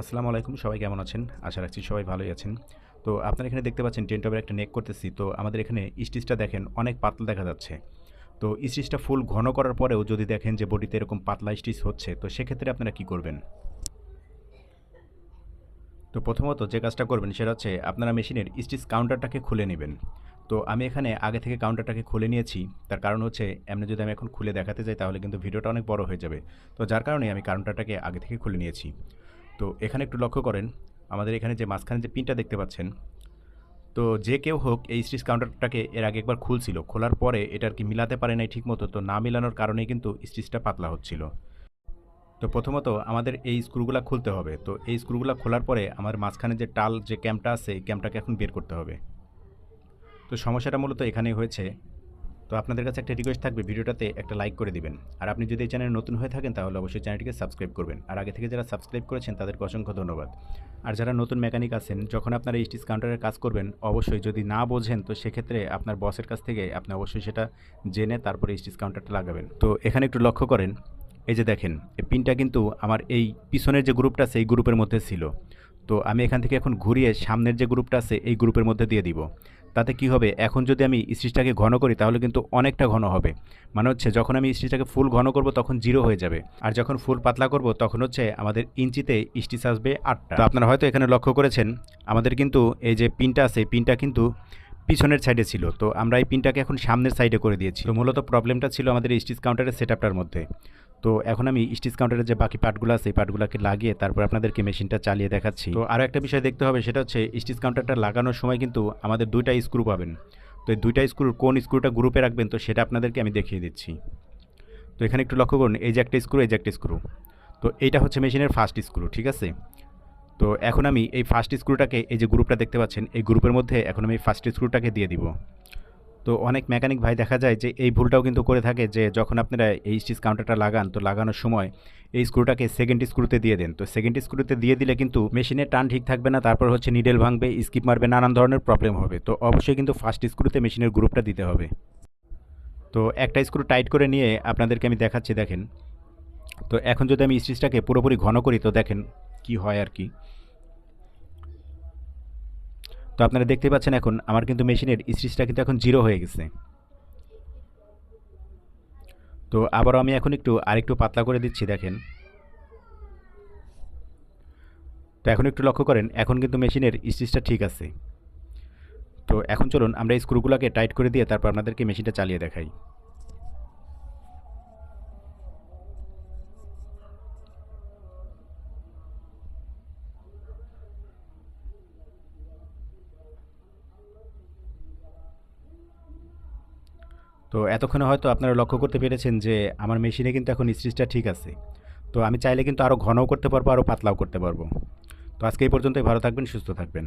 আসসালামু আলাইকুম, সবাই কেমন আছেন? আশা রাখছি সবাই ভালোই আছেন। তো আপনারা এখানে দেখতে পাচ্ছেন টেন টপের একটা নেক করতেছি। তো আমাদের এখানে স্টিচটা দেখেন, অনেক পাতলা দেখা যাচ্ছে। তো স্টিচটা ফুল ঘন করার পরেও যদি দেখেন যে বডিতে এরকম পাতলা স্টিচ হচ্ছে, তো সেক্ষেত্রে আপনারা কি করবেন? তো প্রথমত যে কাজটা করবেন সেটা হচ্ছে আপনারা মেশিনের স্টিচ কাউন্টারটাকে খুলে নেবেন। তো আমি এখানে আগে থেকে কাউন্টারটাকে খুলে নিয়েছি। তার কারণ হচ্ছে, এমনি যদি আমি এখন খুলে দেখাতে যাই তাহলে কিন্তু ভিডিওটা অনেক বড় হয়ে যাবে। তো যার কারণে আমি কাউন্টারটাকে আগে থেকে খুলে নিয়েছি। তো এখানে একটু লক্ষ্য করেন, আমাদের এখানে যে মাঝখানে যে পিনটা দেখতে পাচ্ছেন, তো যে কেউ হোক এই স্টিচ কাউন্টারটাকে এর আগে একবার খুলছিল, খোলার পরে এটা আর কি মিলাতে পারে নাই ঠিকমতো, তো না মিলানোর কারণেই কিন্তু স্টিচটা পাতলা হচ্ছিল। তো প্রথমত আমাদের এই স্ক্রুগুলো খুলতে হবে, তো এই স্ক্রুগুলো খোলার পরে আমার মাঝখানে যে টাল যে ক্যাম্পটা আছে, এই ক্যাম্পটাকে এখন বের করতে হবে। তো সমস্যাটা মূলত এখানেই হয়েছে তো আপনাদের কাছে একটা রিকোয়েস্ট থাকবে, ভিডিওটাতে একটা লাইক করে দিবেন। আর আপনি যদি এই চ্যানেলে নতুন হয়ে থাকেন, তাহলে অবশ্যই চ্যানেলটিকে সাবস্ক্রাইব করবেন। আর আগে থেকে যারা সাবস্ক্রাইব করেছেন, তাদেরকে অসংখ্য ধন্যবাদ। আর যারা নতুন মেকানিক আছেন, যখন আপনারা স্টিচ কাউন্টারের কাজ করবেন, অবশ্যই যদি না বোঝেন, তো সেক্ষেত্রে আপনার বসের কাছ থেকে আপনি অবশ্যই সেটা জেনে তারপরে স্টিচ কাউন্টারটা লাগাবেন। তো এখানে একটু লক্ষ্য করেন, এই যে দেখেন, এই পিনটা কিন্তু আমার এই পিছনের যে গ্রুপটা আছে, এই গ্রুপের মধ্যে ছিল। তো আমি এখান থেকে এখন ঘুরিয়ে সামনের যে গ্রুপটা আছে, এই গ্রুপের মধ্যে দিয়ে দিব। তাতে কি হবে? এখন যদি আমি স্টিচটাকে ঘন করি, তাহলে কিন্তু অনেকটা ঘন হবে। মানে হচ্ছে, যখন আমি স্টিচটাকে ফুল ঘন করব, তখন জিরো হয়ে যাবে। আর যখন ফুল পাতলা করব, তখন হচ্ছে আমাদের ইঞ্চিতে স্টিচ আসবে আটটা। তো আপনারা হয়তো এখানে লক্ষ্য করেছেন, আমাদের কিন্তু এই যে পিনটা আছে পিনটা কিন্তু পিছনের সাইডে ছিল। তো আমরা এই পিনটাকে এখন সামনের সাইডে করে দিয়েছি। মূলত প্রবলেমটা ছিল আমাদের স্টিচ কাউন্টারের সেটআপটার মধ্যে। তো এখন আমি স্টিচ কাউন্টারের যে বাকি পার্টগুলো আছে, এই পার্টগুলোকে লাগিয়ে তারপর আপনাদেরকে মেশিনটা চালিয়ে দেখাচ্ছি। তো আরও একটা বিষয় দেখতে হবে, সেটা হচ্ছে স্টিচ কাউন্টারটা লাগানোর সময় কিন্তু আমাদের দুইটা স্ক্রু পাবেন। তো এই দুইটা স্ক্রুর কোন স্ক্রুটা গ্রুপে রাখবেন, তো সেটা আপনাদেরকে আমি দেখিয়ে দিচ্ছি। তো এখানে একটু লক্ষ্য করুন, এই যে একটা স্ক্রু এই যে একটা স্ক্রু তো এইটা হচ্ছে মেশিনের ফার্স্ট স্ক্রু ঠিক আছে? তো এখন আমি এই ফার্স্ট স্ক্রুটাকে এই যে গ্রুপটা দেখতে পাচ্ছেন, এই গ্রুপের মধ্যে এখন আমি ফার্স্ট স্ক্রুটাকে দিয়ে দিব। তো অনেক মেকানিক ভাই দেখা যায় যে এই ভুলটাও কিন্তু করে থাকে যে যখন আপনারা এই স্টিচ কাউন্টারটা লাগান, তো লাগানোর সময় এই স্ক্রুটাকে সেকেন্ড স্ক্রুতে দিয়ে দেন। তো সেকেন্ড স্ক্রুতে দিয়ে দিলে কিন্তু মেশিনের টান ঠিক থাকবে না, তারপর হচ্ছে নিডেল ভাঙবে স্কিপ মারবে, নানান ধরনের প্রবলেম হবে। তো অবশ্যই কিন্তু ফার্স্ট স্ক্রুতে মেশিনের গ্রুপটা দিতে হবে। তো একটা স্ক্রু টাইট করে নিয়ে আপনাদেরকে আমি দেখাচ্ছি, দেখেন। তো এখন যদি আমি স্টিচটাকে পুরোপুরি ঘন করি, তো দেখেন কি হয় আর কি। আপনারা দেখতে পাচ্ছেন এখন, আমার কিন্তু মেশিনের স্টিচটা কিন্তু এখন জিরো হয়ে গেছে। তো আবারও আমি এখন একটু, আরেকটু পাতলা করে দিচ্ছি, দেখেন। তো এখন একটু লক্ষ্য করেন, এখন কিন্তু মেশিনের স্টিচটা ঠিক আছে। তো এখন চলুন, আমরা স্ক্রুগুলোকে টাইট করে দিয়ে তারপর আপনাদেরকে মেশিনটা চালিয়ে দেখাই। তো এতক্ষণে হয়তো আপনারা লক্ষ্য করতে পেরেছেন যে আমার মেশিনে কিন্তু এখন স্টিচটা ঠিক আছে। তো আমি চাইলে কিন্তু আরও ঘনও করতে পারব আরও পাতলাও করতে পারব। তো আজকে এই পর্যন্তই, ভালো থাকবেন, সুস্থ থাকবেন।